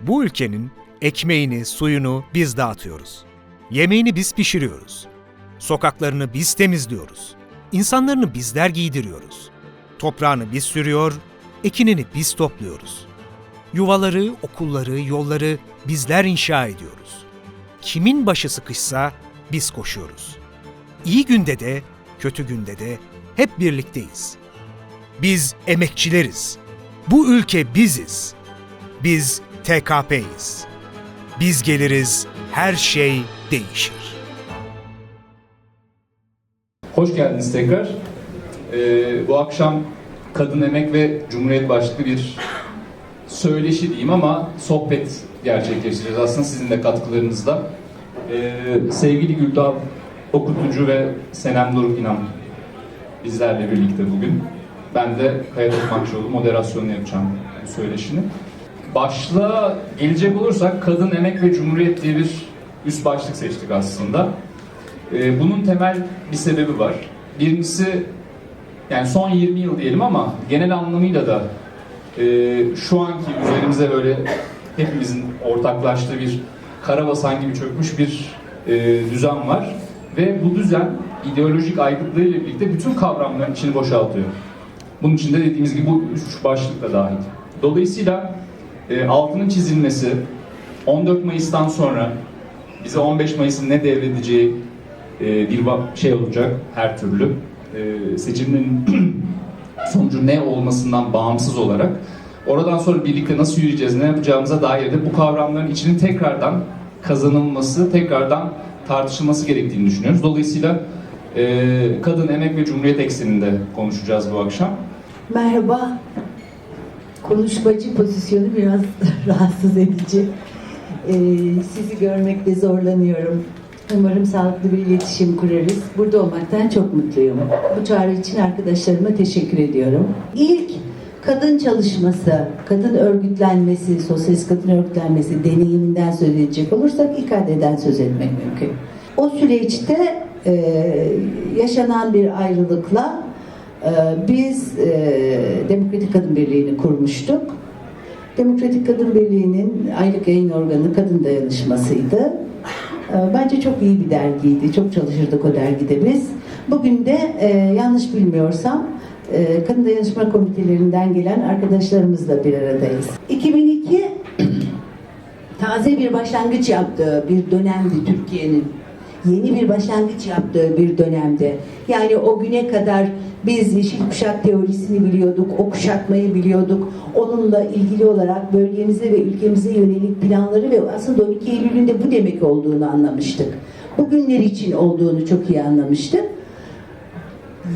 Bu ülkenin ekmeğini, suyunu biz dağıtıyoruz. Yemeğini biz pişiriyoruz. Sokaklarını biz temizliyoruz. İnsanlarını bizler giydiriyoruz. Toprağını biz sürüyor, ekinini biz topluyoruz. Yuvaları, okulları, yolları bizler inşa ediyoruz. Kimin başı sıkışsa biz koşuyoruz. İyi günde de, kötü günde de hep birlikteyiz. Biz emekçileriz. Bu ülke biziz. Biz TKP'yiz. Biz geliriz, her şey değişir. Hoş geldiniz tekrar. Ee, bu akşam Kadın Emek ve Cumhuriyet başlıklı bir söyleşi diyeyim ama sohbet gerçekleştireceğiz aslında sizin de katkılarınızla. Ee, sevgili Güldal Okutucu ve Senem Doruk İnan bizlerle birlikte bugün. Ben de Kaya Tokmakçıoğlu moderasyonunu yapacağım bu söyleşinin. Başlığa gelecek olursak Kadın Emek ve Cumhuriyet diye bir üst başlık seçtik aslında. Ee, bunun temel bir sebebi var. Birincisi yani son 20 yıl diyelim ama genel anlamıyla da e, şu anki üzerimize böyle hepimizin ortaklaştığı bir karabasan gibi çökmüş bir e, düzen var. Ve bu düzen ideolojik aygıtlığıyla birlikte bütün kavramların içini boşaltıyor. Bunun içinde dediğimiz gibi bu üç başlık da dahil. Dolayısıyla e, altının çizilmesi 14 Mayıs'tan sonra bize 15 Mayıs'ın ne devredeceği e, bir şey olacak her türlü. E, seçimin sonucu ne olmasından bağımsız olarak oradan sonra birlikte nasıl yürüyeceğiz, ne yapacağımıza dair de bu kavramların içinin tekrardan kazanılması, tekrardan tartışılması gerektiğini düşünüyoruz. Dolayısıyla e, kadın, emek ve cumhuriyet ekseninde konuşacağız bu akşam. Merhaba. Konuşmacı pozisyonu biraz rahatsız edici. Ee, sizi görmekte zorlanıyorum. Umarım sağlıklı bir iletişim kurarız. Burada olmaktan çok mutluyum. Bu çağrı için arkadaşlarıma teşekkür ediyorum. İlk kadın çalışması, kadın örgütlenmesi, sosyalist kadın örgütlenmesi deneyiminden söz edecek olursak İKAD'den söz etmek mümkün. O süreçte e, yaşanan bir ayrılıkla biz e, Demokratik Kadın Birliği'ni kurmuştuk. Demokratik Kadın Birliği'nin aylık yayın organı Kadın Dayanışması'ydı. E, Bence çok iyi bir dergiydi. Çok çalışırdık o dergide biz. Bugün de e, yanlış bilmiyorsam e, Kadın Dayanışma Komitelerinden gelen arkadaşlarımızla bir aradayız. 2002 taze bir başlangıç yaptığı bir dönemdi Türkiye'nin. Yeni bir başlangıç yaptığı bir dönemde. Yani o güne kadar biz yeşil kuşak teorisini biliyorduk, o kuşatmayı biliyorduk. Onunla ilgili olarak bölgemize ve ülkemize yönelik planları ve aslında 12 Eylül'ün de bu demek olduğunu anlamıştık. Bugünler için olduğunu çok iyi anlamıştık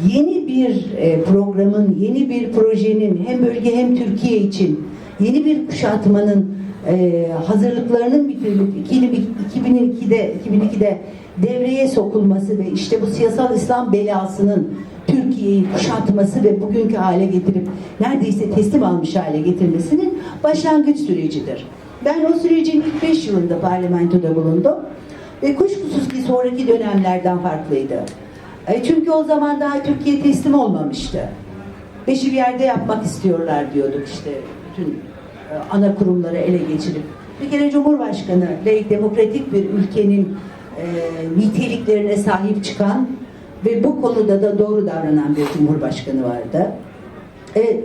yeni bir e, programın, yeni bir projenin hem bölge hem Türkiye için yeni bir kuşatmanın e, hazırlıklarının bitirilip 2002'de 2002'de devreye sokulması ve işte bu siyasal İslam belasının Türkiye'yi kuşatması ve bugünkü hale getirip neredeyse teslim almış hale getirmesinin başlangıç sürecidir. Ben o sürecin ilk 5 yılında parlamentoda bulundum ve kuşkusuz ki sonraki dönemlerden farklıydı. E, Çünkü o zaman daha Türkiye teslim olmamıştı. Beşi bir yerde yapmak istiyorlar diyorduk işte bütün e, ana kurumları ele geçirip. Bir kere Cumhurbaşkanı demokratik bir ülkenin e, niteliklerine sahip çıkan ve bu konuda da doğru davranan bir Cumhurbaşkanı vardı. E,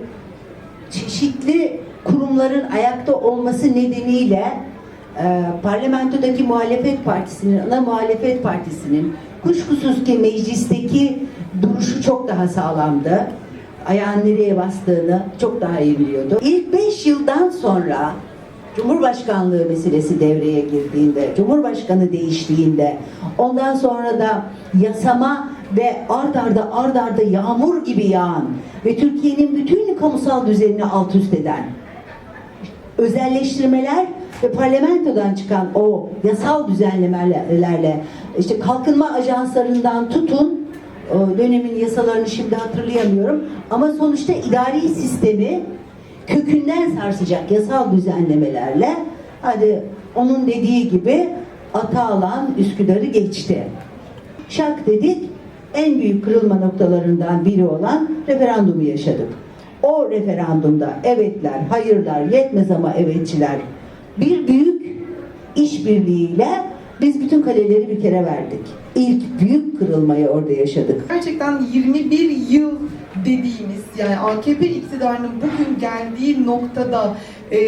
çeşitli kurumların ayakta olması nedeniyle e, parlamentodaki muhalefet partisinin, ana muhalefet partisinin kuşkusuz ki meclisteki duruşu çok daha sağlamdı. Ayağın nereye bastığını çok daha iyi biliyordu. İlk beş yıldan sonra Cumhurbaşkanlığı meselesi devreye girdiğinde, Cumhurbaşkanı değiştiğinde, ondan sonra da yasama ve ard arda ard arda yağmur gibi yağan ve Türkiye'nin bütün kamusal düzenini alt üst eden özelleştirmeler ve parlamentodan çıkan o yasal düzenlemelerle işte kalkınma ajanslarından tutun dönemin yasalarını şimdi hatırlayamıyorum ama sonuçta idari sistemi kökünden sarsacak yasal düzenlemelerle hadi onun dediği gibi Atalan Üsküdar'ı geçti. Şak dedik en büyük kırılma noktalarından biri olan referandumu yaşadık. O referandumda evetler, hayırlar, yetmez ama evetçiler bir büyük işbirliğiyle biz bütün kaleleri bir kere verdik. İlk büyük kırılmayı orada yaşadık. Gerçekten 21 yıl dediğimiz yani AKP iktidarının bugün geldiği noktada e,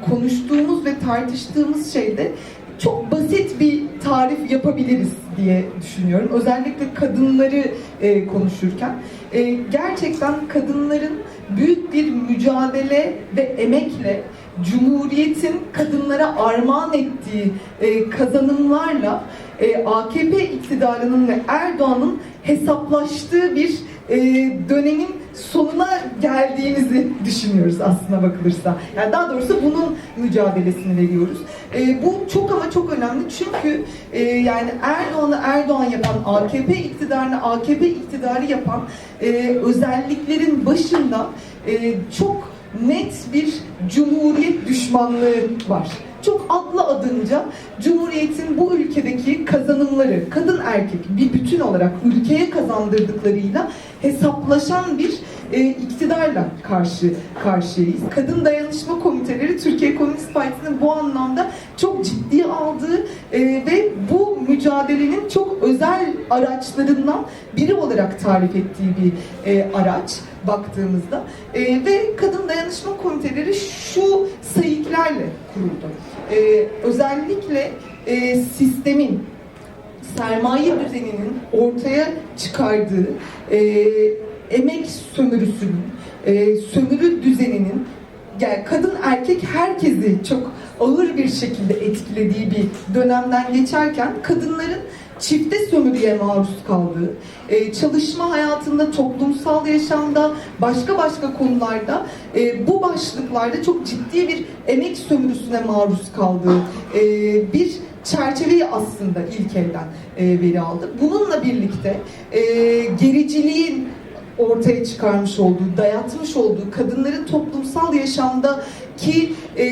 konuştuğumuz ve tartıştığımız şeyde çok basit bir tarif yapabiliriz diye düşünüyorum. Özellikle kadınları e, konuşurken. E, gerçekten kadınların büyük bir mücadele ve emekle Cumhuriyet'in kadınlara armağan ettiği e, kazanımlarla e, AKP iktidarının ve Erdoğan'ın hesaplaştığı bir e, dönemin sonuna geldiğimizi düşünüyoruz aslına bakılırsa. Yani daha doğrusu bunun mücadelesini veriyoruz. E, bu çok ama çok önemli çünkü e, yani Erdoğan'ı Erdoğan yapan, AKP iktidarını AKP iktidarı yapan e, özelliklerin başında e, çok net bir cumhuriyet düşmanlığı var. Çok adlı adınca Cumhuriyet'in bu ülkedeki kazanımları kadın erkek bir bütün olarak ülkeye kazandırdıklarıyla hesaplaşan bir e, iktidarla karşı karşıyayız. Kadın dayanışma komiteleri Türkiye Komünist Partisi'nin bu anlamda çok ciddi aldığı e, ve bu mücadelenin çok özel araçlarından biri olarak tarif ettiği bir e, araç baktığımızda E, ve kadın dayanışma komiteleri şu sayıklarla kuruldu. E, özellikle e, sistemin sermaye düzeninin ortaya çıkardığı e, emek sömürüsünün, e, sömürü düzeninin yani kadın erkek herkesi çok ağır bir şekilde etkilediği bir dönemden geçerken kadınların çifte sömürüye maruz kaldığı, e, çalışma hayatında, toplumsal yaşamda, başka başka konularda e, bu başlıklarda çok ciddi bir emek sömürüsüne maruz kaldığı e, bir çerçeveyi aslında ilk elden e, veri aldık. Bununla birlikte e, gericiliğin ortaya çıkarmış olduğu, dayatmış olduğu kadınların toplumsal yaşamdaki e,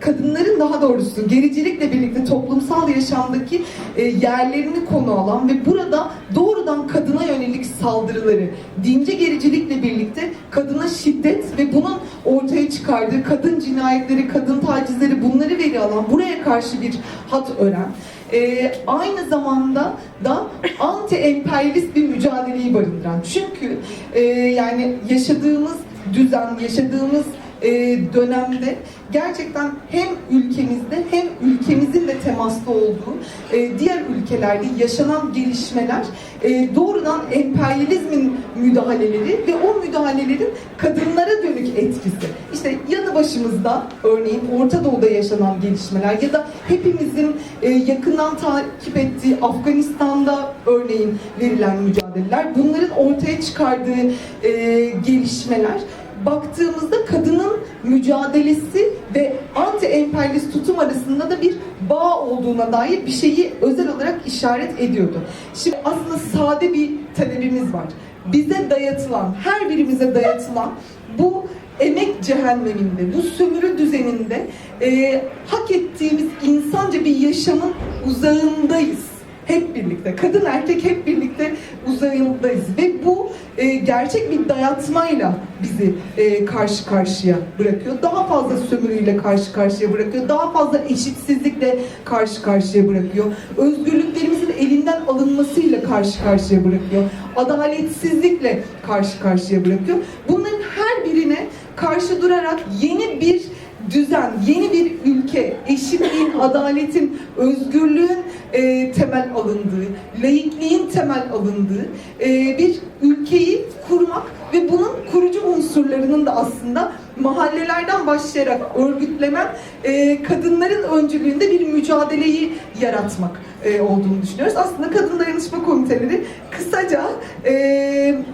kadınların daha doğrusu gericilikle birlikte toplumsal yaşamdaki e, yerlerini konu alan ve burada doğrudan kadına yönelik saldırıları, dince gericilikle birlikte kadına şiddet ve bunun ortaya çıkardığı kadın cinayetleri, kadın tacizleri bunları veri alan, buraya karşı bir hat ören, e, aynı zamanda da anti emperyalist bir mücadeleyi barındıran. Çünkü e, yani yaşadığımız düzen, yaşadığımız e, dönemde gerçekten hem ülkemizde hem ülkemizin de temaslı olduğu e, diğer ülkelerde yaşanan gelişmeler e, doğrudan emperyalizmin müdahaleleri ve o müdahalelerin kadınlara dönük etkisi. İşte yanı başımızda örneğin Orta Doğu'da yaşanan gelişmeler ya da hepimizin yakından takip ettiği Afganistan'da örneğin verilen mücadeleler bunların ortaya çıkardığı e, gelişmeler baktığımızda kadının mücadelesi ve anti emperyalist tutum arasında da bir bağ olduğuna dair bir şeyi özel olarak işaret ediyordu. Şimdi aslında sade bir talebimiz var. Bize dayatılan, her birimize dayatılan bu emek cehenneminde, bu sömürü düzeninde e, hak ettiğimiz insanca bir yaşamın uzağındayız hep birlikte, kadın erkek hep birlikte uzayındayız ve bu e, gerçek bir dayatmayla bizi e, karşı karşıya bırakıyor. Daha fazla sömürüyle karşı karşıya bırakıyor. Daha fazla eşitsizlikle karşı karşıya bırakıyor. Özgürlüklerimizin elinden alınmasıyla karşı karşıya bırakıyor. Adaletsizlikle karşı karşıya bırakıyor. Bunların her birine karşı durarak yeni bir düzen, yeni bir ülke, eşitliğin, adaletin, özgürlüğün e, temel alındığı, laikliğin temel alındığı e, bir ülkeyi kurmak ve bunun kurucu unsurlarının da aslında mahallelerden başlayarak örgütlemen, e, kadınların öncülüğünde bir mücadeleyi yaratmak e, olduğunu düşünüyoruz. Aslında kadın dayanışma komiteleri kısaca e,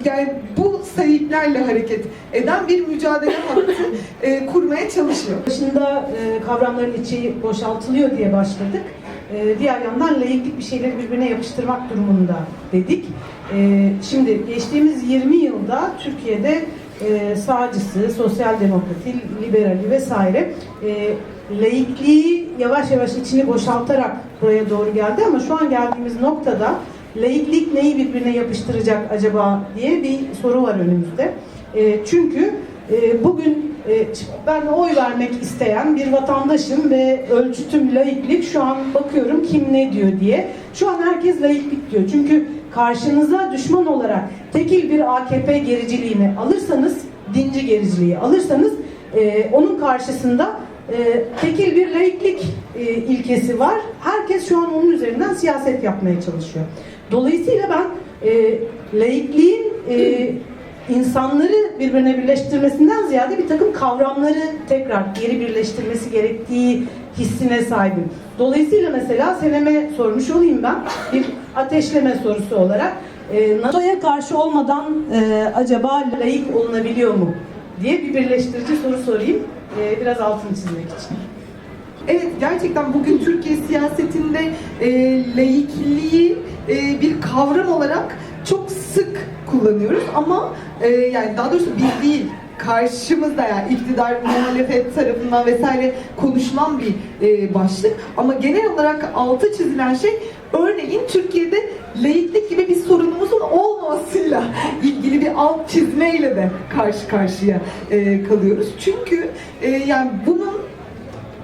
yani bu sayıklarla hareket eden bir mücadele hattı e, kurmaya çalışıyor. Başında e, kavramların içi boşaltılıyor diye başladık. E, diğer yandan laiklik bir şeyleri birbirine yapıştırmak durumunda dedik. E, şimdi geçtiğimiz 20 yılda Türkiye'de e, sağcısı, sosyal demokrati, liberali vesaire e, laikliği yavaş yavaş içini boşaltarak buraya doğru geldi ama şu an geldiğimiz noktada laiklik neyi birbirine yapıştıracak acaba diye bir soru var önümüzde. E, çünkü e, bugün e, ben oy vermek isteyen bir vatandaşım ve ölçütüm laiklik şu an bakıyorum kim ne diyor diye. Şu an herkes laiklik diyor. Çünkü karşınıza düşman olarak tekil bir AKP gericiliğini alırsanız, dinci gericiliği alırsanız e, onun karşısında e, tekil bir laiklik e, ilkesi var. Herkes şu an onun üzerinden siyaset yapmaya çalışıyor. Dolayısıyla ben e, laikliğin e, insanları birbirine birleştirmesinden ziyade bir takım kavramları tekrar geri birleştirmesi gerektiği hissine sahibim. Dolayısıyla mesela seneme sormuş olayım ben bir ateşleme sorusu olarak e, NATO'ya karşı olmadan e, acaba layık olunabiliyor mu diye bir birleştirici soru sorayım. E, biraz altını çizmek için. Evet gerçekten bugün Türkiye siyasetinde e, laikliği e, bir kavram olarak çok sık kullanıyoruz ama e, yani daha doğrusu biz değil karşımızda yani iktidar muhalefet tarafından vesaire konuşulan bir e, başlık ama genel olarak altı çizilen şey örneğin Türkiye'de laiklik gibi bir sorunumuzun olmamasıyla ilgili bir alt çizmeyle de karşı karşıya e, kalıyoruz. Çünkü e, yani bunun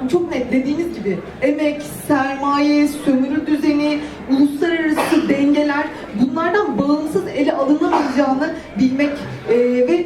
çok net dediğiniz gibi emek, sermaye, sömürü düzeni, uluslararası dengeler bunlardan bağımsız ele alınamayacağını bilmek e, ve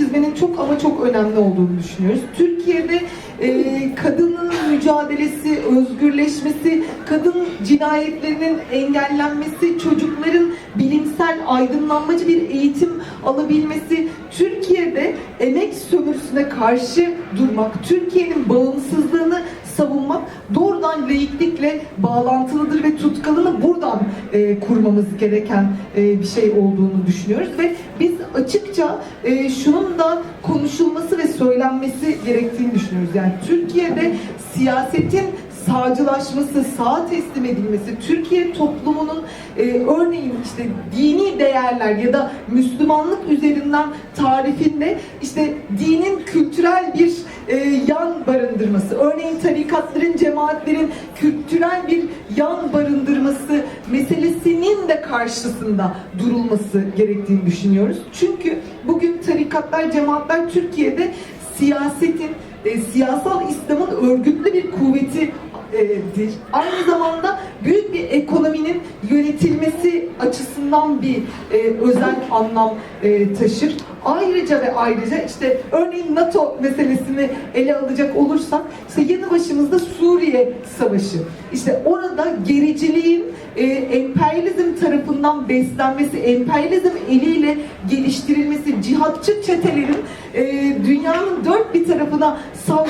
çizmenin çok ama çok önemli olduğunu düşünüyoruz. Türkiye'de e, kadının mücadelesi, özgürleşmesi, kadın cinayetlerinin engellenmesi, çocukların bilimsel aydınlanmacı bir eğitim alabilmesi, Türkiye'de emek sömürüsüne karşı durmak, Türkiye'nin bağımsızlığını savunmak doğrudan laiklikle bağlantılıdır ve tutkalını buradan e, kurmamız gereken e, bir şey olduğunu düşünüyoruz ve biz açıkça e, şunun da konuşulması ve söylenmesi gerektiğini düşünüyoruz. Yani Türkiye'de siyasetin sağcılaşması, sağa teslim edilmesi, Türkiye toplumunun e, örneğin işte dini değerler ya da Müslümanlık üzerinden tarifinde işte dinin kültürel bir e, yan barındırması, örneğin tarikatların, cemaatlerin kültürel bir yan barındırması meselesinin de karşısında durulması gerektiğini düşünüyoruz. Çünkü bugün tarikatlar, cemaatler Türkiye'de siyasetin, e, siyasal İslam'ın örgütlü bir kuvveti e'dir. Aynı zamanda büyük bir ekonominin yönetilmesi açısından bir e, özel anlam e, taşır. Ayrıca ve ayrıca işte örneğin NATO meselesini ele alacak olursak işte yanı başımızda Suriye Savaşı. İşte orada gericiliğin e, emperyalizm tarafından beslenmesi, emperyalizm eliyle geliştirilmesi, cihatçı çetelerin e, dünyanın dört bir tarafına savrulması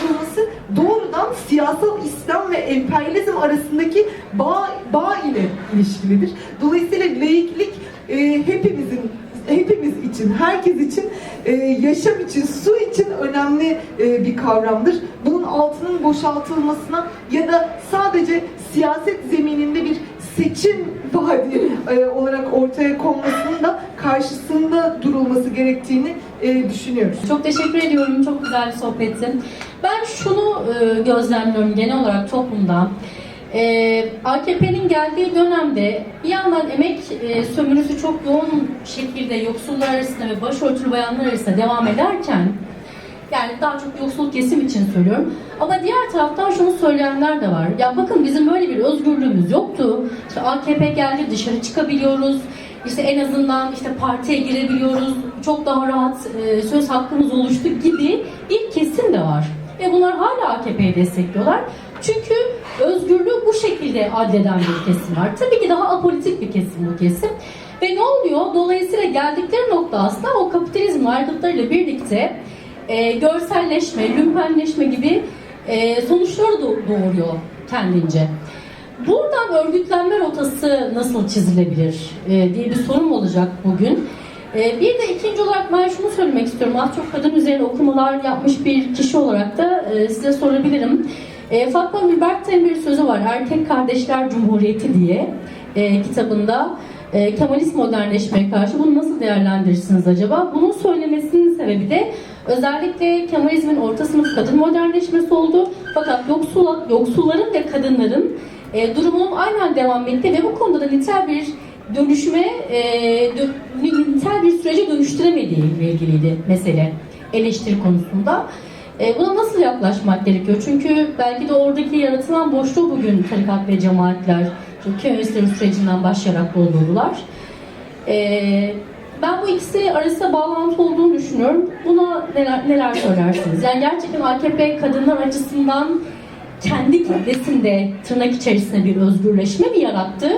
doğrudan siyasal İslam ve emperyalizm arasındaki bağ, bağ ile ilişkilidir. Dolayısıyla laiklik e, hepimizin hepimiz için, herkes için, e, yaşam için, su için önemli e, bir kavramdır. Bunun altının boşaltılmasına ya da sadece siyaset zemininde bir seçim vaadi e, olarak ortaya konmasının da karşısında durulması gerektiğini e, düşünüyoruz. Çok teşekkür ediyorum. Çok güzel bir sohbetti. Ben şunu e, gözlemliyorum genel olarak toplumda. AKP'nin geldiği dönemde bir yandan emek sömürüsü çok yoğun şekilde yoksullar arasında ve başörtülü bayanlar arasında devam ederken yani daha çok yoksul kesim için söylüyorum. Ama diğer taraftan şunu söyleyenler de var. Ya bakın bizim böyle bir özgürlüğümüz yoktu. İşte AKP geldi dışarı çıkabiliyoruz. İşte en azından işte partiye girebiliyoruz. Çok daha rahat e, söz hakkımız oluştu gibi bir kesim de var. Ve bunlar hala AKP'yi destekliyorlar. Çünkü özgürlüğü bu şekilde addeden bir kesim var. Tabii ki daha apolitik bir kesim bu kesim. Ve ne oluyor? Dolayısıyla geldikleri nokta aslında o kapitalizm ayrılıklarıyla birlikte e, görselleşme, lümpenleşme gibi e, sonuçları do- doğuruyor kendince. Buradan örgütlenme rotası nasıl çizilebilir e, diye bir sorum olacak bugün. E, bir de ikinci olarak ben şunu söylemek istiyorum. Az çok kadın üzerine okumalar yapmış bir kişi olarak da e, size sorabilirim. E, Fatma Gülberk'ten bir sözü var. Erkek Kardeşler Cumhuriyeti diye e, kitabında e, Kemalist modernleşmeye karşı bunu nasıl değerlendirirsiniz acaba? Bunun söylemesinin sebebi de özellikle Kemalizmin orta sınıf kadın modernleşmesi oldu. Fakat yoksul, yoksulların ve kadınların e, durumunun aynen devam etti ve bu konuda da nitel bir dönüşüme, e, nitel bir sürece dönüştüremediği ile ilgiliydi mesele. eleştiri konusunda. E, buna nasıl yaklaşmak gerekiyor? Çünkü belki de oradaki yaratılan boşluğu bugün tarikat ve cemaatler enstitüsü sürecinden başlayarak doldurdular. E, ben bu ikisi arasında bağlantı olduğunu düşünüyorum. Buna neler, neler söylersiniz? Yani gerçekten AKP kadınlar açısından kendi kitlesinde tırnak içerisinde bir özgürleşme mi yarattı?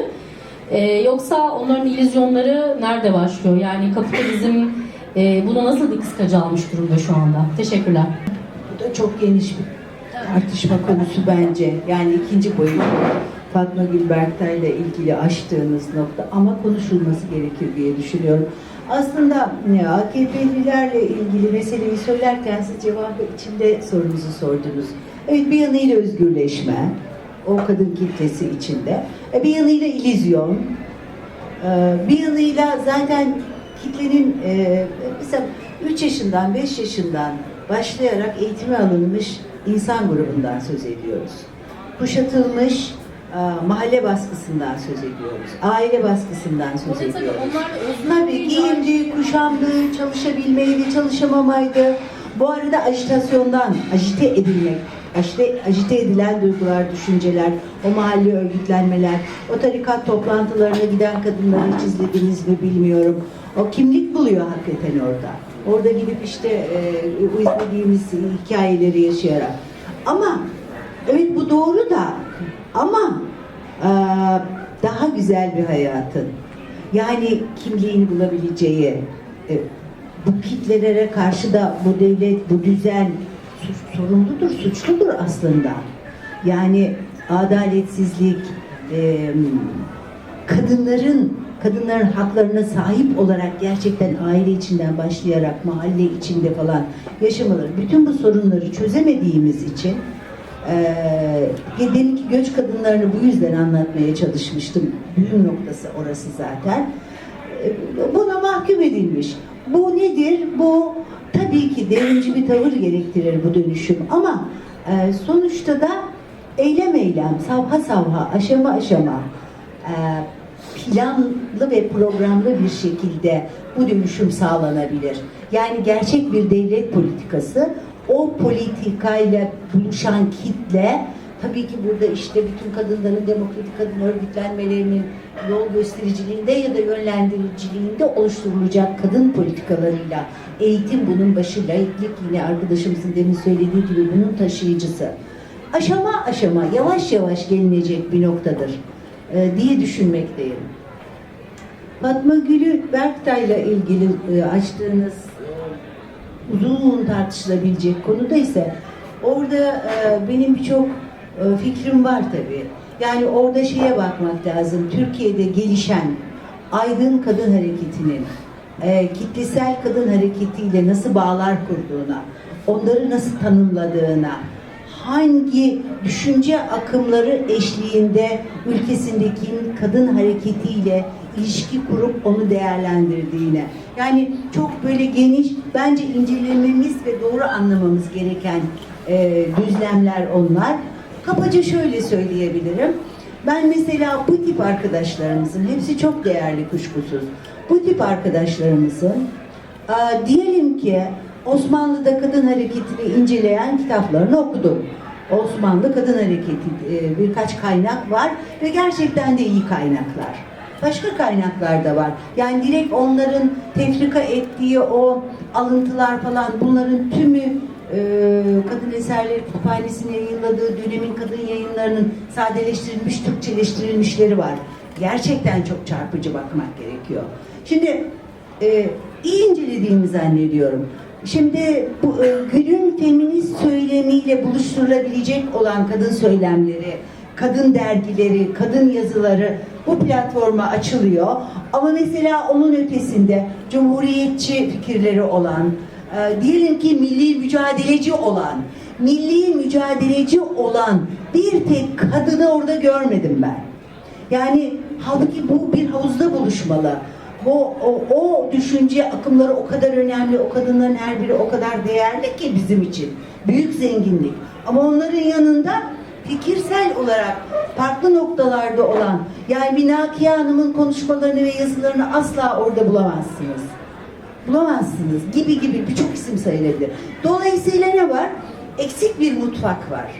Ee, yoksa onların illüzyonları nerede başlıyor? Yani kapitalizm e, bunu nasıl bir kıskaca almış durumda şu anda? Teşekkürler. Bu da çok geniş bir tartışma konusu bence. Yani ikinci boyut Fatma Gül Berktay'la ilgili açtığınız nokta ama konuşulması gerekir diye düşünüyorum. Aslında e, AKP'lilerle ilgili meseleyi söylerken siz cevabı içinde sorunuzu sordunuz. Evet bir yanıyla özgürleşme, o kadın kitlesi içinde. E, Bir yanıyla illüzyon, ee, bir yanıyla zaten kitlenin e, mesela 3 yaşından 5 yaşından başlayarak eğitime alınmış insan grubundan söz ediyoruz. Kuşatılmış e, mahalle baskısından söz ediyoruz. Aile baskısından söz Tabii tabii ediyoruz. Tabii bir giyimdi, kuşamdı, çalışabilmeydi, çalışamamaydı. Bu arada ajitasyondan, ajite edilmek, ajite, ajite edilen duygular, düşünceler, o mahalle örgütlenmeler, o tarikat toplantılarına giden kadınları hiç izlediniz mi bilmiyorum. O kimlik buluyor hakikaten orada. Orada gidip işte e, izlediğimiz hikayeleri yaşayarak. Ama evet bu doğru da ama e, daha güzel bir hayatın yani kimliğini bulabileceği e, bu kitlelere karşı da bu devlet, bu düzen sorumludur, suçludur aslında. Yani adaletsizlik, e, kadınların kadınların haklarına sahip olarak gerçekten aile içinden başlayarak mahalle içinde falan yaşamaları, bütün bu sorunları çözemediğimiz için ee, deminki göç kadınlarını bu yüzden anlatmaya çalışmıştım. Düğüm noktası orası zaten. Ee, Buna mahkum edilmiş. Bu nedir? Bu tabii ki devrimci bir tavır gerektirir bu dönüşüm ama e, sonuçta da eylem eylem, savha savha, aşama aşama e, planlı ve programlı bir şekilde bu dönüşüm sağlanabilir. Yani gerçek bir devlet politikası o politikayla buluşan kitle tabii ki burada işte bütün kadınların demokratik kadın örgütlenmelerinin yol göstericiliğinde ya da yönlendiriciliğinde oluşturulacak kadın politikalarıyla eğitim bunun başı, laiklik yine arkadaşımızın demin söylediği gibi bunun taşıyıcısı. Aşama aşama, yavaş yavaş gelinecek bir noktadır e, diye düşünmekteyim. Fatma Gül'ü Berktay'la ilgili e, açtığınız uzun tartışılabilecek konuda ise orada e, benim birçok e, fikrim var tabii. Yani orada şeye bakmak lazım. Türkiye'de gelişen aydın kadın hareketinin e, kitlesel kadın hareketiyle nasıl bağlar kurduğuna, onları nasıl tanımladığına, hangi düşünce akımları eşliğinde ülkesindeki kadın hareketiyle ilişki kurup onu değerlendirdiğine. Yani çok böyle geniş, bence incelememiz ve doğru anlamamız gereken e, düzlemler onlar. Kabaca şöyle söyleyebilirim. Ben mesela bu tip arkadaşlarımızın, hepsi çok değerli kuşkusuz, bu tip arkadaşlarımızın e, diyelim ki Osmanlı'da kadın hareketini inceleyen kitaplarını okudum. Osmanlı Kadın Hareketi e, birkaç kaynak var ve gerçekten de iyi kaynaklar. Başka kaynaklar da var. Yani direkt onların tefrika ettiği o alıntılar falan bunların tümü e, Kadın Eserleri Kütüphanesi'nin yayınladığı dönemin kadın yayınlarının sadeleştirilmiş, Türkçeleştirilmişleri var. Gerçekten çok çarpıcı bakmak gerekiyor. Şimdi e, iyi incelediğimi zannediyorum. Şimdi bu e, Gül'ün feminist söylemiyle buluşturulabilecek olan kadın söylemleri, kadın dergileri, kadın yazıları bu platforma açılıyor. Ama mesela onun ötesinde cumhuriyetçi fikirleri olan, e, diyelim ki milli mücadeleci olan, milli mücadeleci olan bir tek kadını orada görmedim ben. Yani halbuki bu bir havuzda buluşmalı. Bu o, o düşünce akımları o kadar önemli, o kadınların her biri o kadar değerli ki bizim için. Büyük zenginlik. Ama onların yanında fikirsel olarak farklı noktalarda olan yani bir Nakiye Hanım'ın konuşmalarını ve yazılarını asla orada bulamazsınız. bulamazsınız gibi gibi birçok isim sayılabilir. Dolayısıyla ne var? Eksik bir mutfak var.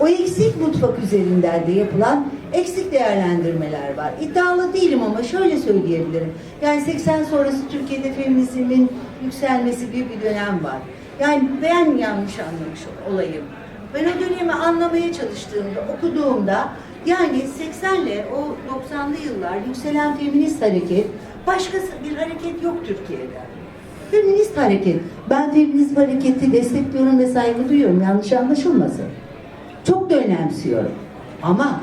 O eksik mutfak üzerinden de yapılan eksik değerlendirmeler var. İddialı değilim ama şöyle söyleyebilirim. Yani 80 sonrası Türkiye'de feminizmin yükselmesi bir bir dönem var. Yani ben yanlış anlamış olayım. Ben o dönemi anlamaya çalıştığımda, okuduğumda yani 80'le o 90'lı yıllar yükselen feminist hareket başka bir hareket yok Türkiye'de. Feminist hareket. Ben feminist hareketi destekliyorum ve saygı duyuyorum. Yanlış anlaşılmasın. Çok da önemsiyorum. Ama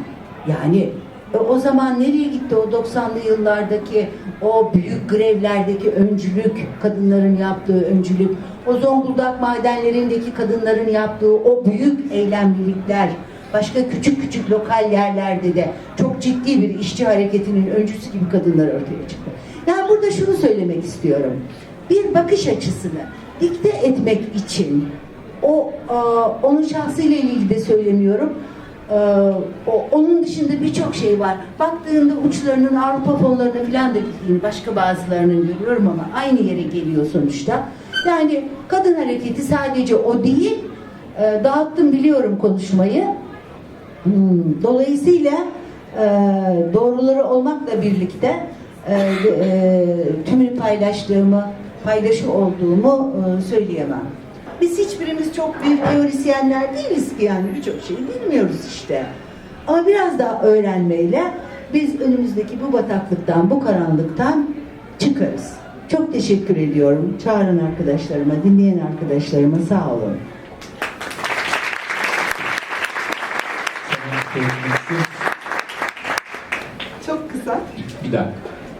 yani e, o zaman nereye gitti o 90'lı yıllardaki o büyük grevlerdeki öncülük, kadınların yaptığı öncülük, o Zonguldak madenlerindeki kadınların yaptığı o büyük eylemlilikler, başka küçük küçük lokal yerlerde de çok ciddi bir işçi hareketinin öncüsü gibi kadınlar ortaya çıktı. Yani burada şunu söylemek istiyorum. Bir bakış açısını dikte etmek için o e, onun şahsıyla ilgili de söylemiyorum. E, o, onun dışında birçok şey var. Baktığında uçlarının Avrupa fonlarına falan da gittiğini başka bazılarının görüyorum ama aynı yere geliyor sonuçta. Yani kadın hareketi sadece o değil. E, dağıttım biliyorum konuşmayı. Hmm, Dolayısıyla e, doğruları olmakla birlikte e, tümünü paylaştığımı, paylaşı olduğumu söyleyemem. Biz hiçbirimiz çok büyük teorisyenler değiliz ki yani birçok şeyi bilmiyoruz işte. Ama biraz daha öğrenmeyle biz önümüzdeki bu bataklıktan, bu karanlıktan çıkarız. Çok teşekkür ediyorum. Çağıran arkadaşlarıma, dinleyen arkadaşlarıma sağ olun. Çok kısa. Bir dakika.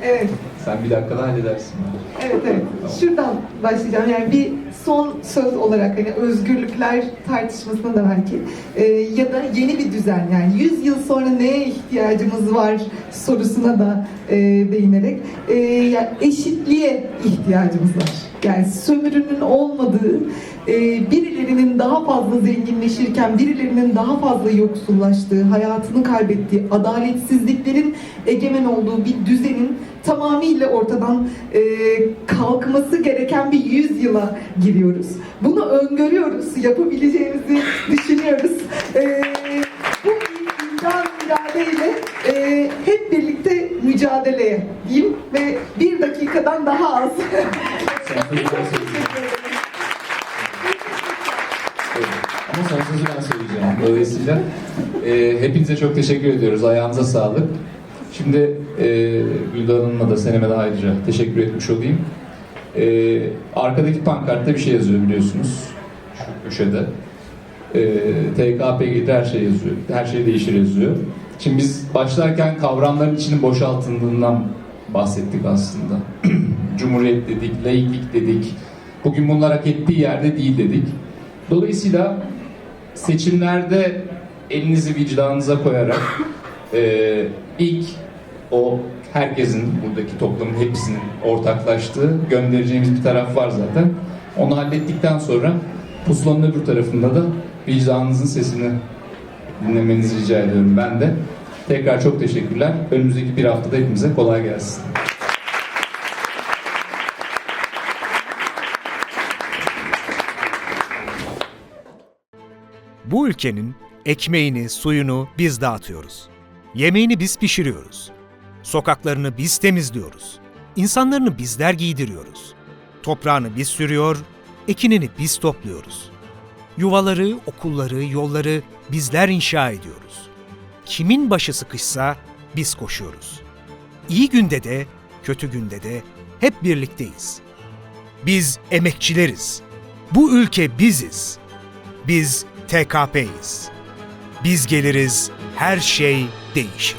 Evet. Sen bir dakikada halledersin. Evet evet. Şuradan başlayacağım. Yani bir son söz olarak hani özgürlükler tartışmasına da belki e, ya da yeni bir düzen yani 100 yıl sonra neye ihtiyacımız var sorusuna da e, değinerek e, yani eşitliğe ihtiyacımız var. Yani sömürünün olmadığı, e, birilerinin daha fazla zenginleşirken birilerinin daha fazla yoksullaştığı, hayatını kaybettiği, adaletsizliklerin egemen olduğu bir düzenin tamamıyla ortadan e, kalkması gereken bir yüzyıla giriyoruz. Bunu öngörüyoruz, yapabileceğimizi düşünüyoruz. E, bu imkan mücadeleyle e, hep birlikte mücadeleye diyeyim ve bir dakikadan daha az. Ama son sözü ben söyleyeceğim. Dolayısıyla e, hepinize çok teşekkür ediyoruz. Ayağınıza sağlık. Şimdi e, Gülda Hanım'a da Senem'e de ayrıca teşekkür etmiş olayım. E, arkadaki pankartta bir şey yazıyor biliyorsunuz. Şu köşede. E, TKPG'de her şey yazıyor. Her şey değişir yazıyor. Şimdi biz başlarken kavramların içinin boşaltıldığından bahsettik aslında. Cumhuriyet dedik, laiklik dedik. Bugün bunlar hak ettiği yerde değil dedik. Dolayısıyla seçimlerde elinizi vicdanınıza koyarak e, ilk o herkesin buradaki toplumun hepsinin ortaklaştığı göndereceğimiz bir taraf var zaten. Onu hallettikten sonra pusulanın öbür tarafında da vicdanınızın sesini dinlemenizi rica ediyorum ben de. Tekrar çok teşekkürler. Önümüzdeki bir haftada hepimize kolay gelsin. Bu ülkenin ekmeğini, suyunu biz dağıtıyoruz. Yemeğini biz pişiriyoruz. Sokaklarını biz temizliyoruz. İnsanlarını bizler giydiriyoruz. Toprağını biz sürüyor, ekinini biz topluyoruz. Yuvaları, okulları, yolları bizler inşa ediyoruz. Kimin başı sıkışsa biz koşuyoruz. İyi günde de, kötü günde de hep birlikteyiz. Biz emekçileriz. Bu ülke biziz. Biz TKP'yiz. Biz geliriz, her şey değişir.